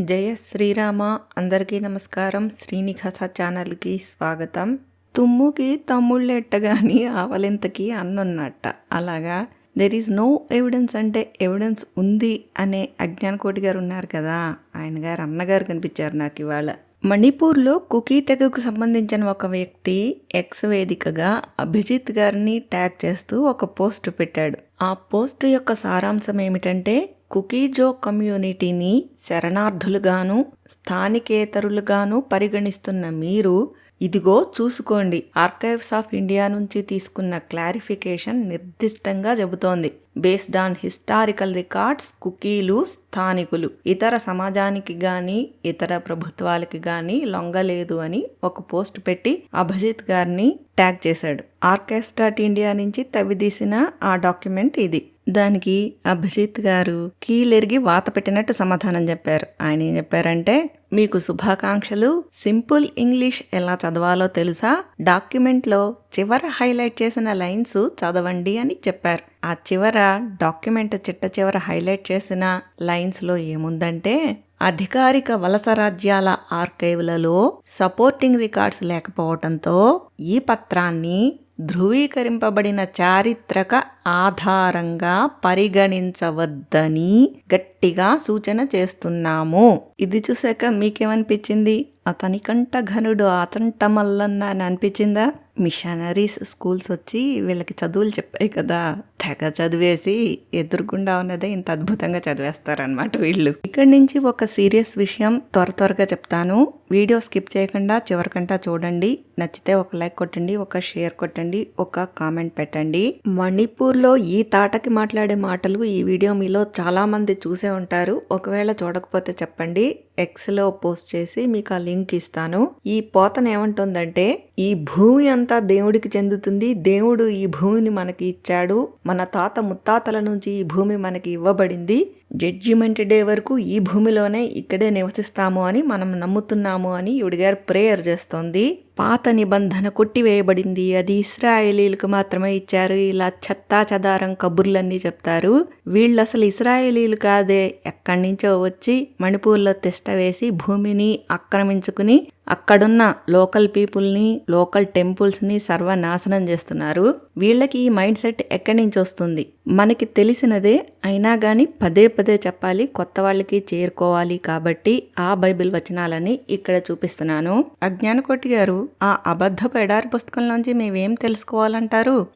జయ శ్రీరామ అందరికీ నమస్కారం. శ్రీనివాస ఛానల్కి స్వాగతం. తుమ్ముకి తమ్ముళ్ళెట్టగాని ఆవలింతకి అన్నున్నట్ట. అలాగా? దెర్ ఈజ్ నో ఎవిడెన్స్ అంటే ఎవిడెన్స్ ఉంది అనే అజ్ఞానకోటి గారు ఉన్నారు కదా? ఆయన గారు అన్నగారు కనిపించారు నాకు ఇవాళ. మణిపూర్లో కుకీ తెగకు సంబంధించిన ఒక వ్యక్తి ఎక్స్ వేదికగా అభిజిత్ గారిని ట్యాగ్ చేస్తూ ఒక పోస్ట్ పెట్టాడు. ఆ పోస్ట్ యొక్క సారాంశం ఏమిటంటే కుకీజో కమ్యూనిటీని శరణార్థులుగాను స్థానికేతరులుగాను పరిగణిస్తున్న మీరు ఇదిగో చూసుకోండి ఆర్కైవ్స్ ఆఫ్ ఇండియా నుంచి తీసుకున్న క్లారిఫికేషన్ నిర్దిష్టంగా చెబుతోంది. బేస్డ్ ఆన్ హిస్టారికల్ రికార్డ్స్ కుకీలు స్థానికులు. ఇతర సమాజానికి గాని ఇతర ప్రభుత్వాలకి గాని లొంగలేదు అని ఒక పోస్ట్ పెట్టి అభిజిత్ గారిని ట్యాగ్ చేశాడు. ఆర్కెస్ట్రాట్ ఇండియా నుంచి తవ్విదీసిన ఆ డాక్యుమెంట్ ఇది. దానికి అభిజిత్ గారు కీలెరిగి వాత పెట్టినట్టు సమాధానం చెప్పారు. ఆయన ఏం చెప్పారంటే మీకు శుభాకాంక్షలు. సింపుల్ ఇంగ్లీష్ ఎలా చదవాలో తెలుసా? డాక్యుమెంట్లో చివర హైలైట్ చేసిన లైన్స్ చదవండి అని చెప్పారు. ఆ చివర డాక్యుమెంట్ చిట్ట చివర హైలైట్ చేసిన లైన్స్లో ఏముందంటే అధికారిక వలస రాజ్యాల ఆర్కైవ్లలో సపోర్టింగ్ రికార్డ్స్ లేకపోవడంతో ఈ పత్రాన్ని ధృవీకరింపబడిన చారిత్రక ఆధారంగా పరిగణించవద్దని గట్టి గట్టిగా సూచన చేస్తున్నాము. ఇది చూసాక మీకేమనిపించింది? అతని కంట ఘనుడు అచంట మల్లన్న అని అనిపించిందా? మిషనరీస్ స్కూల్స్ వచ్చి వీళ్ళకి చదువులు చెప్పాయి కదా. తెగ చదివేసి ఎదురుకుండా ఉన్నదే ఇంత అద్భుతంగా చదివేస్తారనమాట వీళ్ళు. ఇక్కడి నుంచి ఒక సీరియస్ విషయం త్వర త్వరగా చెప్తాను. వీడియో స్కిప్ చేయకుండా చివరికంటా చూడండి. నచ్చితే ఒక లైక్ కొట్టండి ఒక షేర్ కొట్టండి ఒక కామెంట్ పెట్టండి. మణిపూర్లో ఈ తాటకి మాట్లాడే మాటలు ఈ వీడియో మీలో చాలా మంది చూసే ఉంటారు. ఒకవేళ చూడకపోతే చెప్పండి. ఎక్స్లో పోస్ట్ చేసి మీకు ఆ లింక్ ఇస్తాను. ఈ పోతన ఏమంటుందంటే ఈ భూమి అంతా దేవుడికి చెందుతుంది. దేవుడు ఈ భూమిని మనకి ఇచ్చాడు. మన తాత ముత్తాతల నుంచి ఈ భూమి మనకి ఇవ్వబడింది. జడ్జిమెంట్ డే వరకు ఈ భూమిలోనే ఇక్కడే నివసిస్తాము అని మనం నమ్ముతున్నాము అని ఈవిడి గారు ప్రేయర్ చేస్తోంది. పాత నిబంధన కొట్టివేయబడింది. అది ఇస్రాయేలీలకు మాత్రమే ఇచ్చారు. ఇలా చెత్తా చదారం కబుర్లన్నీ చెప్తారు. వీళ్ళు అసలు ఇస్రాయేలీలు కాదే. ఎక్కడి నుంచో వచ్చి మణిపూర్లో తిష్ట వేసి భూమిని ఆక్రమించుకుని అక్కడున్న లోకల్ పీపుల్ని లోకల్ టెంపుల్స్ని సర్వనాశనం చేస్తున్నారు. వీళ్ళకి ఈ మైండ్ సెట్ ఎక్కడి నుంచి వస్తుంది? మనకి తెలిసినదే అయినా కానీ పదే పదే చెప్పాలి కొత్త వాళ్ళకి చేరుకోవాలి కాబట్టి ఆ బైబిల్ వచనాలని ఇక్కడ చూపిస్తున్నాను. అజ్ఞానకోటి గారు ఆ అబద్ధపు ఎడారి పుస్తకంలోంచి మేమేం తెలుసుకోవాలంటారు?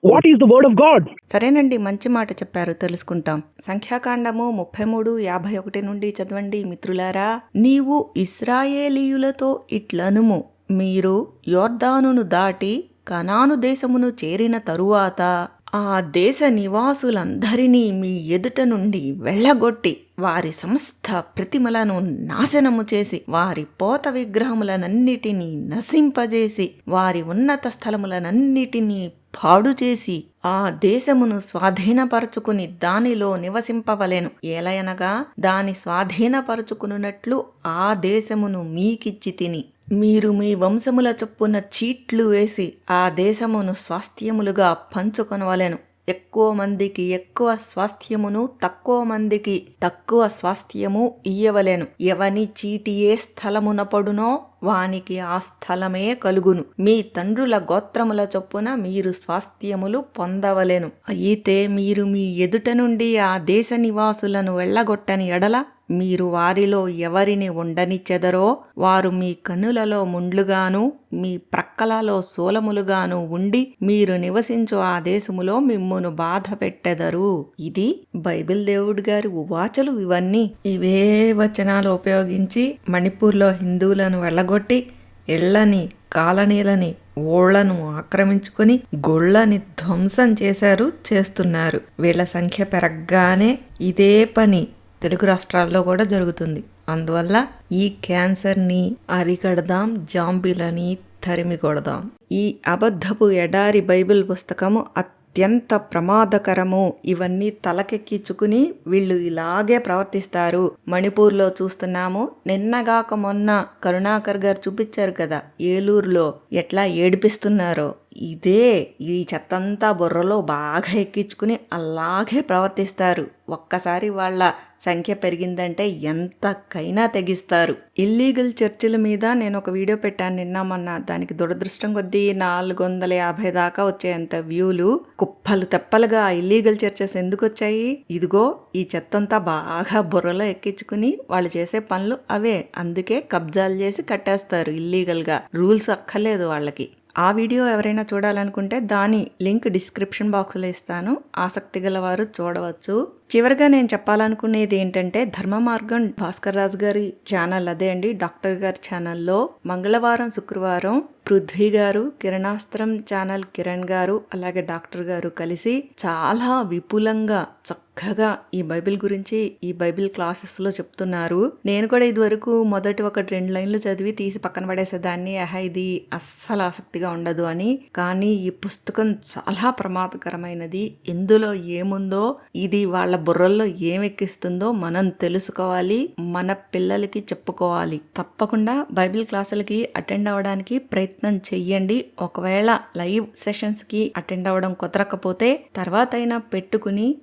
సరేనండి మంచి మాట చెప్పారు తెలుసుకుంటాం. సంఖ్యాకాండము ముప్పై మూడు యాభై ఒకటి నుండి చదవండి మిత్రులారా. నీవు ఇస్రాయేలీయులతో లనుము మీరు యోర్దానును దాటి కనాను దేశమును చేరిన తరువాత ఆ దేశ నివాసులందరినీ మీ ఎదుట నుండి వెళ్ళగొట్టి వారి సమస్త ప్రతిమలను నాశనము చేసి వారి పోత విగ్రహములనన్నిటినీ నశింపజేసి వారి ఉన్నత స్థలములనన్నిటినీ పాడు చేసి ఆ దేశమును స్వాధీనపరచుకుని దానిలో నివసింపవలెను. ఏలయనగా దాని స్వాధీనపరచుకున్నట్లు ఆ దేశమును మీకిచ్చి తిని మీరు మీ వంశముల చొప్పున చీట్లు వేసి ఆ దేశమును స్వాస్థ్యములుగా పంచుకొనవలెను. ఎక్కువ మందికి ఎక్కువ స్వాస్థ్యమును తక్కువ మందికి తక్కువ స్వాస్థ్యము ఇయ్యవలెను. ఎవని చీటి ఏ స్థలమున పడునో వానికి ఆ స్థలమే కలుగును. మీ తండ్రుల గోత్రముల చొప్పున మీరు స్వాస్థ్యములు పొందవలెను. అయితే మీరు మీ ఎదుట నుండి ఆ దేశ నివాసులను వెళ్ళగొట్టని ఎడల మీరు వారిలో ఎవరిని ఉండనిచ్చెదరో వారు మీ కనులలో ముండ్లుగాను మీ ప్రక్కలలో సోలములుగాను ఉండి మీరు నివసించు ఆ దేశములో మిమ్మును బాధ పెట్టెదరు ఇది బైబిల్ దేవుడు గారి ఉవాచలు ఇవన్నీ. ఇవే వచనాలు ఉపయోగించి మణిపూర్లో హిందువులను వెళ్ళగొట్టి ఇళ్ళని కాలనీలని ఓళ్ళను ఆక్రమించుకొని గొళ్ళని ధ్వంసం చేశారు చేస్తున్నారు. వీళ్ళ సంఖ్య పెరగగానే ఇదే పని తెలుగు రాష్ట్రాల్లో కూడా జరుగుతుంది. అందువల్ల ఈ క్యాన్సర్ని అరికడదాం జాంబీలని తరిమి కొడదాం ఈ అబద్ధపు ఎడారి బైబిల్ పుస్తకము అత్యంత ప్రమాదకరము. ఇవన్నీ తలకెక్కించుకుని వీళ్ళు ఇలాగే ప్రవర్తిస్తారు. మణిపూర్లో చూస్తున్నాము నిన్నగాక మొన్న కరుణాకర్ గారు చూపించారు కదా ఏలూరులో ఎట్లా ఏడిపిస్తున్నారో. ఇదే ఈ చెత్తంతా బుర్రలో బాగా ఎక్కించుకుని అలాగే ప్రవర్తిస్తారు. ఒక్కసారి వాళ్ళ సంఖ్య పెరిగిందంటే ఎంతకైనా తెగిస్తారు. ఇల్లీగల్ చర్చిల మీద నేను ఒక వీడియో పెట్టాను నిన్న మొన్న. దానికి దురదృష్టం కొద్దీ నాలుగు వందల యాభై దాకా వచ్చేంత వ్యూలు. కుప్పలు తెప్పలుగా ఇల్లీగల్ చర్చెస్ ఎందుకు వచ్చాయి? ఇదిగో ఈ చెత్తంతా బాగా బుర్రలో ఎక్కించుకుని వాళ్ళు చేసే పనులు అవే. అందుకే కబ్జాలు చేసి కట్టేస్తారు ఇల్లీగల్గా. రూల్స్ అక్కర్లేదు వాళ్ళకి. ఆ వీడియో ఎవరైనా చూడాలనుకుంటే దాని లింక్ డిస్క్రిప్షన్ బాక్స్లో ఇస్తాను. ఆసక్తి గలవారు చూడవచ్చు. చివరిగా నేను చెప్పాలనుకునేది ఏంటంటే ధర్మ మార్గం భాస్కర్ రాజు గారి ఛానల్ అదే అండి. డాక్టర్ గారి ఛానల్లో మంగళవారం శుక్రవారం పృథ్వీ గారు కిరణాస్త్రం ఛానల్ కిరణ్ గారు అలాగే డాక్టర్ గారు కలిసి చాలా విపులంగా చక్కగా ఈ బైబిల్ గురించి ఈ బైబిల్ క్లాసెస్లో చెప్తున్నారు. నేను కూడా ఇదివరకు మొదటి ఒక రెండు లైన్లు చదివి తీసి పక్కన పడేసేదాన్ని. ఆహా ఇది అస్సలు ఆసక్తిగా ఉండదు అని. కానీ ఈ పుస్తకం చాలా ప్రమాదకరమైనది. ఇందులో ఏముందో ఇది వాళ్ళ బుర్రల్లో ఏం ఎక్కిస్తుందో మనం తెలుసుకోవాలి. మన పిల్లలకి చెప్పుకోవాలి. తప్పకుండా బైబిల్ క్లాసులకి అటెండ్ అవ్వడానికి ప్రయత్నం చెయ్యండి. ఒకవేళ లైవ్ సెషన్స్కి అటెండ్ అవ్వడం కుదరకపోతే తర్వాత అయినా పెట్టుకుని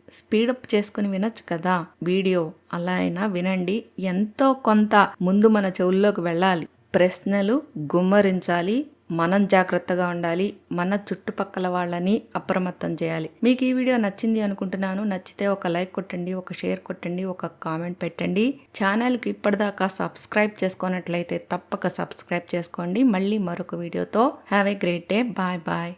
స్పీడప్ చేసుకుని వినొచ్చు కదా. వీడియో అలా అయినా వినండి. ఎంతో కొంత ముందు మన చెవుల్లోకి వెళ్ళాలి. ప్రశ్నలు గుమ్మరించాలి. మనం జాగ్రత్తగా ఉండాలి. మన చుట్టుపక్కల వాళ్ళని అప్రమత్తం చేయాలి. మీకు ఈ వీడియో నచ్చింది అనుకుంటున్నాను. నచ్చితే ఒక లైక్ కొట్టండి ఒక షేర్ కొట్టండి ఒక కామెంట్ పెట్టండి. ఛానల్కి ఇప్పటిదాకా సబ్స్క్రైబ్ చేసుకున్నట్లయితే తప్పక సబ్స్క్రైబ్ చేసుకోండి. మళ్ళీ మరొక వీడియోతో. Have a great day. Bye bye.